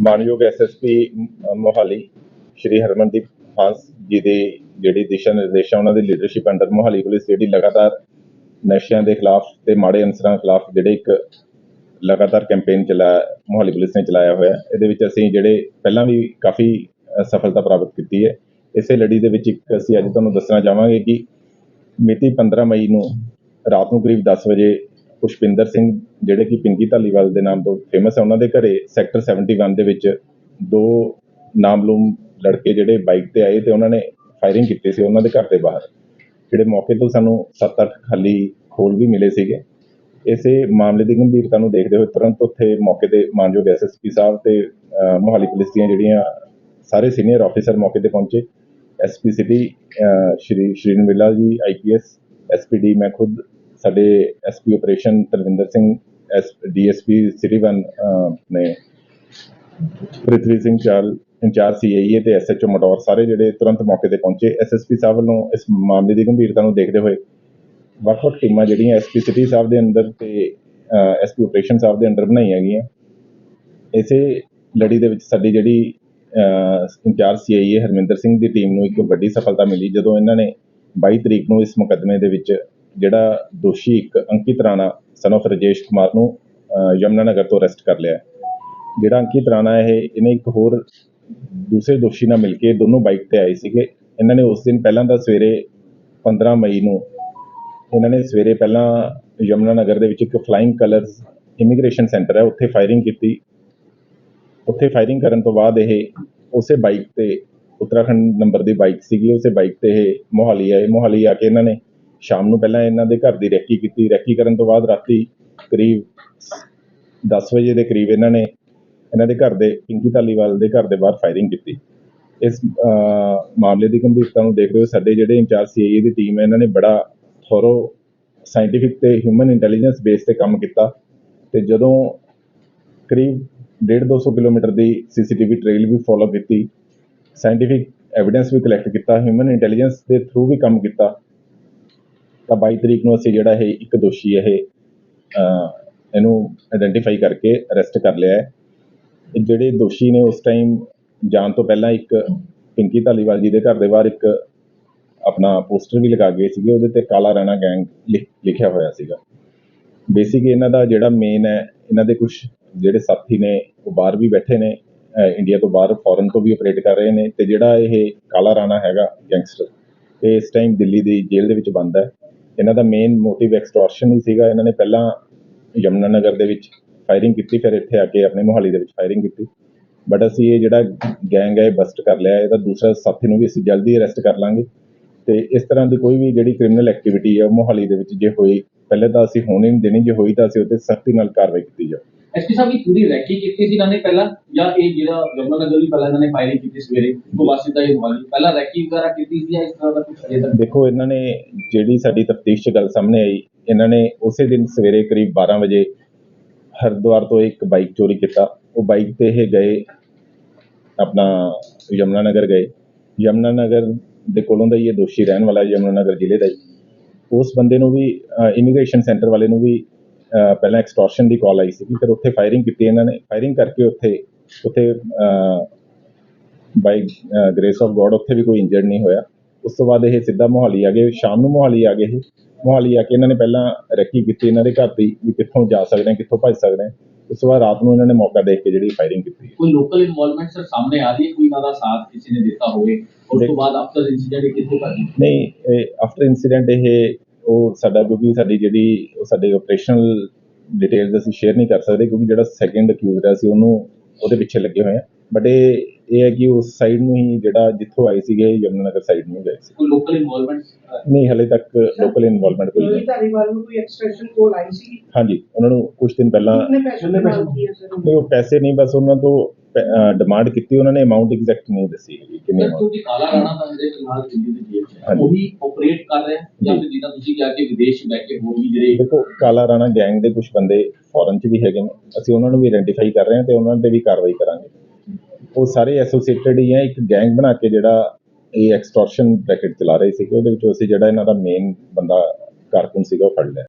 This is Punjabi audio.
ਮਾਨਯੋਗ ਐਸਐਸਪੀ ਮੋਹਾਲੀ, ਸ਼੍ਰੀ ਹਰਮਨਦੀਪ ਹਾਂਸ ਜੀ ਦੇ ਜਿਹੜੀ ਦਿਸ਼ਾ ਨਿਰਦੇਸ਼ ਆ, ਉਹਨਾਂ ਦੀ ਲੀਡਰਸ਼ਿਪ ਅੰਡਰ ਮੋਹਾਲੀ ਪੁਲਿਸ ਜਿਹੜੀ ਲਗਾਤਾਰ ਨਸ਼ਿਆਂ ਦੇ ਖਿਲਾਫ ਤੇ ਮਾੜੇ ਅਨਸਰਾਂ ਖਿਲਾਫ ਜਿਹੜੇ ਇੱਕ ਲਗਾਤਾਰ ਕੈਂਪੇਨ ਚਲਾ, ਮੋਹਾਲੀ ਪੁਲਿਸ ਨੇ ਚਲਾਇਆ ਹੋਇਆ, ਇਹਦੇ ਵਿੱਚ ਅਸੀਂ ਜਿਹੜੇ ਪਹਿਲਾਂ ਵੀ ਕਾਫੀ ਸਫਲਤਾ ਪ੍ਰਾਪਤ ਕੀਤੀ ਹੈ। ਇਸੇ ਲੜੀ ਦੇ ਵਿੱਚ ਇੱਕ ਅਸੀਂ ਅੱਜ ਤੁਹਾਨੂੰ ਦੱਸਣਾ ਚਾਹਾਂਗੇ ਕਿ ਮਿਤੀ 15 ਮਈ ਨੂੰ ਰਾਤ ਨੂੰ ਕਰੀਬ 10 ਵਜੇ ਪੁਸ਼ਪਿੰਦਰ ਸਿੰਘ, ਜਿਹੜੇ ਕਿ ਪਿੰਕੀ ਧਾਲੀਵਾਲ ਦੇ ਨਾਮ ਤੋਂ ਫੇਮਸ ਹੈ ਉਹਨਾਂ ਦੇ ਘਰੇ ਸੈਕਟਰ 71 ਦੇ ਵਿੱਚ ਦੋ ਨਾਮਲੂਮ ਲੜਕੇ ਜਿਹੜੇ ਬਾਈਕ ਤੇ ਆਏ ਤੇ ਉਹਨਾਂ ਨੇ ਫਾਇਰਿੰਗ ਕੀਤੀ ਸੀ ਉਹਨਾਂ ਦੇ ਘਰ ਦੇ ਬਾਹਰ। ਜਿਹੜੇ ਮੌਕੇ ਤੋਂ ਸਾਨੂੰ 7-8 ਖਾਲੀ ਖੋਲ ਵੀ ਮਿਲੇ ਸੀਗੇ। ਇਸੇ ਮਾਮਲੇ ਦੀ ਗੰਭੀਰਤਾ ਨੂੰ ਦੇਖਦੇ ਹੋਏ ਤੁਰੰਤ ਉੱਥੇ ਮੌਕੇ ਤੇ ਮਾਨਯੋਗ ਐਸਐਸਪੀ ਸਾਹਿਬ ਤੇ ਮੋਹਾਲੀ ਪੁਲਿਸ ਦੀਆਂ ਜਿਹੜੀਆਂ ਸਾਰੇ ਸੀਨੀਅਰ ਆਫੀਸਰ ਮੌਕੇ ਤੇ ਪਹੁੰਚੇ। ਐਸਪੀ ਸਿਟੀ ਸ਼੍ਰੀ ਸ਼੍ਰੀਨ ਵਿਲਾ ਜੀ ਆਈਪੀਐਸ ਐਸਪੀਡੀ ਮੈਂ ਖੁਦ ਸਾਡੇ SP operation Tarvinder Singh S DSP city one uh, ਨੇ ਪ੍ਰਿਥਵੀ ਸਿੰਘ ਚਾਲ ਇੰਚਾਰਜ ਸੀਆਈਏ ਤੇ ਐਸਐਚਓ ਮਟੌਰ ਸਾਰੇ ਜਿਹੜੇ ਤੁਰੰਤ ਮੌਕੇ ਤੇ ਪਹੁੰਚੇ। ਐਸਐਸਪੀ ਸਾਹਿਬ ਵੱਲੋਂ ਇਸ ਮਾਮਲੇ ਦੀ ਗੰਭੀਰਤਾ ਨੂੰ ਦੇਖਦੇ ਹੋਏ ਵੱਖ-ਵੱਖ ਟੀਮਾਂ ਜਿਹੜੀਆਂ ਐਸਪੀ ਸਿਟੀ ਸਾਹਿਬ ਦੇ ਅੰਦਰ ਤੇ ਐਸਪੀ ਆਪਰੇਸ਼ਨ ਸਾਹਿਬ ਦੇ ਅੰਦਰ ਬਣਾਈਆਂ ਗਈਆਂ। ਇਸੇ ਲੜੀ ਦੇ ਵਿੱਚ ਸਾਡੀ ਜਿਹੜੀ ਇੰਚਾਰਜ ਸੀਆਈਏ ਹਰਮਿੰਦਰ ਸਿੰਘ ਦੀ ਟੀਮ ਨੂੰ ਇੱਕ ਵੱਡੀ ਸਫਲਤਾ ਮਿਲੀ ਜਦੋਂ ਇਹਨਾਂ ਨੇ 22 ਤਰੀਕ ਨੂੰ ਇਸ ਮੁਕੱਦਮੇ ਦੇ ਵਿੱਚ ਜਿਹੜਾ ਦੋਸ਼ੀ ਇੱਕ ਅੰਕਿਤ ਰਾਣਾ ਸਨ of ਰਜੇਸ਼ ਕੁਮਾਰ ਨੂੰ ਅਹ, ਯਮੁਨਾ ਨਗਰ ਤੋਂ ਅਰੈਸਟ ਕਰ ਲਿਆ ਜਿਹੜਾ ਅੰਕਿਤ ਰਾਣਾ ਇਹ ਇਹਨੇ ਇੱਕ ਹੋਰ ਦੂਸਰੇ ਦੋਸ਼ੀ ਨਾਲ ਮਿਲ ਕੇ ਦੋਨੋਂ ਬਾਈਕ ਤੇ ਆਏ ਸੀਗੇ। ਇਹਨਾਂ ਨੇ ਉਸ ਦਿਨ ਪਹਿਲਾਂ ਤਾਂ ਸਵੇਰੇ 15 ਮਈ ਨੂੰ ਇਹਨਾਂ ਨੇ ਸਵੇਰੇ ਪਹਿਲਾਂ ਯਮੁਨਾ ਨਗਰ ਦੇ ਵਿੱਚ ਇੱਕ ਫਲਾਈਂਗ ਕਲਰਸ ਇਮੀਗ੍ਰੇਸ਼ਨ ਸੈਂਟਰ ਹੈ ਉੱਥੇ ਫਾਇਰਿੰਗ ਕੀਤੀ। ਉੱਥੇ ਫਾਇਰਿੰਗ ਕਰਨ ਤੋਂ ਬਾਅਦ ਇਹ ਉਸੇ ਬਾਈਕ ਤੇ ਉੱਤਰਾਖੰਡ ਨੰਬਰ ਦੀ ਬਾਈਕ ਸੀਗੀ ਉਸੇ ਬਾਈਕ ਤੇ ਇਹ ਮੋਹਾਲੀ ਆਏ। ਮੋਹਾਲੀ ਆ ਕੇ ਇਹਨਾਂ ਨੇ ਸ਼ਾਮ ਨੂੰ ਪਹਿਲਾਂ ਇਹਨਾਂ ਦੇ ਘਰ ਦੀ ਰੈਕੀ ਕੀਤੀ। ਰੈਕੀ ਕਰਨ ਤੋਂ ਬਾਅਦ ਰਾਤੀ ਕਰੀਬ 10 ਵਜੇ ਦੇ ਕਰੀਬ ਇਹਨਾਂ ਨੇ ਇਹਨਾਂ ਦੇ ਘਰ ਦੇ, ਪਿੰਕੀ ਧਾਲੀਵਾਲ ਦੇ ਘਰ ਦੇ ਬਾਹਰ ਫਾਇਰਿੰਗ ਕੀਤੀ। ਇਸ ਮਾਮਲੇ ਦੀ ਗੰਭੀਰਤਾ ਨੂੰ ਦੇਖਦੇ ਹੋਏ ਸਾਡੇ ਜਿਹੜੇ ਇੰਚਾਰਜ ਸੀਆਈਏ ਦੀ ਟੀਮ ਹੈ, ਇਹਨਾਂ ਨੇ ਬੜਾ ਥੋਰੋ ਸਾਇੰਟੀਫਿਕ ਤੇ ਹਿਊਮਨ ਇੰਟੈਲੀਜੈਂਸ ਬੇਸ ਤੇ ਕੰਮ ਕੀਤਾ ਤੇ ਜਦੋਂ ਕਰੀਬ 1.5-200 ਕਿਲੋਮੀਟਰ ਦੀ ਸੀਸੀਟੀਵੀ ਟ੍ਰੇਲ ਵੀ ਫੋਲੋ ਕੀਤੀ ਸਾਇੰਟੀਫਿਕ ਐਵੀਡੈਂਸ ਵੀ ਕਲੈਕਟ ਕੀਤਾ ਹਿਊਮਨ ਇੰਟੈਲੀਜੈਂਸ ਦੇ ਥਰੂ ਵੀ ਕੰਮ ਕੀਤਾ ਤਾਂ 22 ਤਰੀਕ ਨੂੰ ਅਸੀਂ ਜਿਹੜਾ ਇਹ ਇੱਕ ਦੋਸ਼ੀ ਇਹ ਇਹਨੂੰ ਆਇਡੈਂਟੀਫਾਈ ਕਰਕੇ ਅਰੈਸਟ ਕਰ ਲਿਆ ਹੈ। ਇਹ ਜਿਹੜੇ ਦੋਸ਼ੀ ਨੇ ਉਸ ਟਾਈਮ ਜਾਣ ਤੋਂ ਪਹਿਲਾਂ ਇੱਕ ਪਿੰਕੀ ਧਾਲੀਵਾਲ ਜੀ ਦੇ ਘਰ ਦੇ ਬਾਹਰ ਇੱਕ ਆਪਣਾ ਪੋਸਟਰ ਵੀ ਲਗਾ ਗਏ ਸੀਗੇ, ਉਹਦੇ ਤੇ ਕਾਲਾ ਰਾਣਾ ਗੈਂਗ ਲਿਖਿਆ ਹੋਇਆ ਸੀਗਾ। ਬੇਸਿਕ ਇਹਨਾਂ ਦਾ ਜਿਹੜਾ ਮੇਨ ਹੈ, ਇਹਨਾਂ ਦੇ ਕੁਝ ਜਿਹੜੇ ਸਾਥੀ ਨੇ, ਉਹ ਬਾਹਰ ਵੀ ਬੈਠੇ ਨੇ ਇੰਡੀਆ ਤੋਂ ਬਾਹਰ ਫੋਰਨ ਤੋਂ ਵੀ ਆਪਰੇਟ ਕਰ ਰਹੇ ਨੇ ਤੇ ਜਿਹੜਾ ਇਹ ਕਾਲਾ ਰਾਣਾ ਹੈਗਾ ਗੈਂਗਸਟਰ ਇਹ ਇਸ ਟਾਈਮ ਦਿੱਲੀ ਦੀ ਜੇਲ੍ਹ ਦੇ ਵਿੱਚ ਬੰਦ ਹੈ। ਇਹਨਾਂ ਦਾ ਮੇਨ ਮੋਟਿਵ ਐਕਸਟੋਰਸ਼ਨ ਹੀ ਸੀਗਾ। ਇਹਨਾਂ ਨੇ ਪਹਿਲਾਂ ਯਮੁਨਾ ਨਗਰ ਦੇ ਵਿੱਚ ਫਾਇਰਿੰਗ ਕੀਤੀ, ਫਿਰ ਇੱਥੇ ਆ ਕੇ ਆਪਣੇ ਮੋਹਾਲੀ ਦੇ ਵਿੱਚ ਫਾਇਰਿੰਗ ਕੀਤੀ। ਬਟ ਅਸੀਂ ਇਹ ਜਿਹੜਾ ਗੈਂਗ ਹੈ, ਇਹ ਬਸਟ ਕਰ ਲਿਆ। ਇਹਦਾ ਦੂਸਰਾ ਸਾਥੀ ਨੂੰ ਵੀ ਅਸੀਂ ਜਲਦੀ ਅਰੈਸਟ ਕਰ ਲਾਂਗੇ। ਤੇ ਇਸ ਤਰ੍ਹਾਂ ਦੀ ਕੋਈ ਵੀ ਜਿਹੜੀ ਕ੍ਰਿਮੀਨਲ ਐਕਟੀਵਿਟੀ ਹੈ, ਉਹ ਮੋਹਾਲੀ ਦੇ ਵਿੱਚ ਜੇ ਹੋਈ, ਪਹਿਲੇ ਤਾਂ ਅਸੀਂ ਹੋਣ ਹੀ ਨਹੀਂ ਦੇਣੀ। ਜੇ ਹੋਈ ਤਾਂ ਅਸੀਂ ਉਹਤੇ ਸਖਤੀ ਨਾਲ ਕਾਰਵਾਈ ਕੀਤੀ ਜਾਵੇ ਐਸਪੀ ਸਾਹਿਬ ਇਹ ਪੂਰੀ ਰੈਕੀ ਕੀਤੀ ਸੀ ਇਹਨਾਂ ਨੇ ਪਹਿਲਾਂ? ਜਾਂ ਇਹ ਜਿਹੜਾ ਯਮੁਨਾ ਨਗਰ ਵੀ ਪਹਿਲਾਂ ਇਹਨਾਂ ਨੇ ਫਾਇਰਿੰਗ ਕੀਤੀ ਸਵੇਰੇ? ਤੋਂ ਬਾਅਦ ਸਿੱਧਾ ਇਹ ਮੋਹਾਲੀ ਪਹਿਲਾਂ ਰੈਕੀ ਵਗੈਰਾ ਕੀਤੀ ਸੀ ਜਾਂ ਇਸ ਤਰ੍ਹਾਂ ਦਾ ਕੁਝ ਅਜੇ ਤੱਕ? ਦੇਖੋ ਇਹਨਾਂ ਨੇ ਜਿਹੜੀ ਸਾਡੀ ਤਫਤੀਸ਼ 'ਚ ਗੱਲ ਸਾਹਮਣੇ ਆਈ ਇਹਨਾਂ ਨੇ ਉਸੇ ਦਿਨ ਸਵੇਰੇ ਕਰੀਬ 12 ਵਜੇ ਹਰਿਦੁਆਰ ਤੋਂ ਇੱਕ ਬਾਈਕ ਚੋਰੀ ਕੀਤਾ। ਉਹ ਬਾਈਕ ਤੇ ਇਹ ਗਏ ਆਪਣਾ ਯਮੁਨਾ ਨਗਰ ਗਏ। ਯਮੁਨਾ ਨਗਰ ਦੇ ਕੋਲੋਂ ਦਾ ਹੀ ਇਹ ਦੋਸ਼ੀ ਰਹਿਣ ਵਾਲਾ ਹੈ, ਨਗਰ ਜ਼ਿਲ੍ਹੇ ਦਾ ਹੀ। ਉਸ ਬੰਦੇ ਨੂੰ ਵੀ ਇਮੀਗ੍ਰੇਸ਼ਨ ਸੈਂਟਰ ਵਾਲੇ ਨੂੰ ਵੀ ਪਹਿਲਾਂ ਐਕਸਟੋਰਸ਼ਨ ਦੀ ਕਾਲ ਆਈ ਸੀ ਫਿਰ ਉੱਥੇ ਫਾਇਰਿੰਗ ਕੀਤੀ ਇਹਨਾਂ ਨੇ। ਫਾਇਰਿੰਗ ਕਰਕੇ ਉੱਥੇ ਉੱਥੇ ਬਾਈ ਗ੍ਰੇਸ ਆਫ ਗੋਡ ਉੱਥੇ ਵੀ ਕੋਈ ਇੰਜਰਡ ਨਹੀਂ ਹੋਇਆ। ਉਸ ਤੋਂ ਬਾਅਦ ਇਹ ਸਿੱਧਾ ਮੋਹਾਲੀ ਆ ਗਏ ਸ਼ਾਮ ਨੂੰ ਮੋਹਾਲੀ ਆ ਗਏ ਇਹ। ਮੋਹਾਲੀ ਆ ਕੇ ਇਹਨਾਂ ਨੇ ਪਹਿਲਾਂ ਰੈਕੀ ਕੀਤੀ ਇਹਨਾਂ ਦੇ ਘਰ ਦੀ ਵੀ ਕਿੱਥੋਂ ਜਾ ਸਕਦੇ ਆ ਕਿੱਥੋਂ ਭੱਜ ਸਕਦੇ ਆ ਉਸ ਤੋਂ ਬਾਅਦ ਰਾਤ ਨੂੰ ਇਹਨਾਂ ਨੇ ਮੌਕਾ ਦੇਖ ਕੇ ਜਿਹੜੀ ਫਾਇਰਿੰਗ ਕੀਤੀ ਕੋਈ ਲੋਕਲ ਇਨਵੋਲਵਮੈਂਟ ਸਰ ਸਾਹਮਣੇ ਆ ਰਹੀ ਹੈ? ਕੋਈ ਇਹਨਾਂ ਦਾ ਸਾਥ ਕਿਸੇ ਨੇ ਦਿੱਤਾ ਹੋਵੇ? ਉਸ ਤੋਂ ਬਾਅਦ ਆਫਟਰ ਇਨਸੀਡੈਂਟ ਕਿੱਥੋਂ ਕਰ ਨਹੀਂ ਆਫਟਰ ਇਨਸੀਡੈਂਟ ਇਹ ਉਹ ਸਾਡਾ, ਕਿਉਂਕਿ ਸਾਡੀ ਜਿਹੜੀ ਉਹ ਸਾਡੇ ਆਪਰੇਸ਼ਨਲ ਡਿਟੇਲਸ ਅਸੀਂ ਸ਼ੇਅਰ ਨਹੀਂ ਕਰ ਸਕਦੇ, ਕਿਉਂਕਿ ਜਿਹੜਾ ਸੈਕਿੰਡ ਅਕਿਊਜ਼ਡ ਹੈ ਅਸੀਂ ਉਹਨੂੰ ਉਹਦੇ ਪਿੱਛੇ ਲੱਗੇ ਹੋਏ ਹਾਂ ਬਟ ਇਹ ਇਹ ਹੈ ਕਿ ਉਸ ਸਾਈਡ ਨੂੰ ਹੀ ਜਿਹੜਾ ਜਿੱਥੋਂ ਆਏ ਸੀਗੇ ਯਮੁਨਾ ਨਗਰ ਸਾਈਡ ਨੂੰ ਗਏ ਸੀ। ਕੋਈ ਲੋਕਲ ਇਨਵੋਲਵਮੈਂਟ ਨਹੀਂ ਹਲੇ ਤੱਕ ਲੋਕਲ ਇਨਵੋਲਵਮੈਂਟ ਕੋਈ ਨਹੀਂ। ਧਾਰੀਵਾਲ ਨੂੰ ਕੋਈ ਐਕਸਟੈਂਸ਼ਨ ਕੋਲ ਆਈ ਸੀ ਹਾਂਜੀ ਉਹਨਾਂ ਨੂੰ ਕੁਝ ਦਿਨ ਪਹਿਲਾਂ ਨਹੀਂ ਉਹ ਪੈਸੇ ਨਹੀਂ ਬਸ ਉਹਨਾਂ ਤੋਂ ਡਿਮਾਂਡ ਕੀਤੀ ਉਹਨਾਂ ਨੇ ਅਮਾਉਂਟ ਐਗਜ਼ੈਕਟ ਨਹੀਂ ਦੱਸੀ ਕਿੰਨੀ amount। ਕਿਉਂਕਿ ਕਾਲਾ ਰਾਣਾ ਤਾਂ ਇਹਦੇ ਫਿਲਹਾਲ ਦਿੱਲੀ ਦੀ ਜੇਲ੍ਹ 'ਚ ਹੈ। ਉਹੀ ਆਪਰੇਟ ਕਰ ਰਿਹਾ ਹੈ ਜਾਂ ਜੀ। ਫਿਰ ਜਿੱਦਾਂ ਤੁਸੀਂ ਕਿਹਾ ਕਿ ਵਿਦੇਸ਼ ਬੈ ਕੇ ਹੋਰ ਵੀ ਜਿਹੜੇ ਦੇਖੋ ਕਾਲਾ ਰਾਣਾ ਗੈਂਗ ਦੇ ਕੁਝ ਬੰਦੇ ਫੋਰਨ ਚ ਵੀ ਹੈਗੇ ਨੇ। ਅਸੀਂ ਉਹਨਾਂ ਨੂੰ ਵੀ ਆਇਡੈਂਟੀਫਾਈ ਕਰ ਰਹੇ ਹਾਂ ਤੇ ਉਹਨਾਂ ਤੇ ਵੀ ਕਾਰਵਾਈ ਕਰਾਂਗੇ। ਉਹ ਸਾਰੇ ਐਸੋਸੀਏਟਡ ਹੀ ਹੈ ਇੱਕ ਗੈਂਗ ਬਣਾ ਕੇ ਜਿਹੜਾ ਇਹ ਐਕਸਟੋਰਸ਼ਨ ਰੈਕਟ ਚਲਾ ਰਹੇ ਸੀਗੇ, ਉਹਦੇ ਵਿੱਚੋਂ ਅਸੀਂ ਜਿਹੜਾ ਇਹਨਾਂ ਦਾ ਮੇਨ ਬੰਦਾ ਕਾਰਕੁਨ ਸੀਗਾ ਉਹ ਫੜ ਲਿਆ।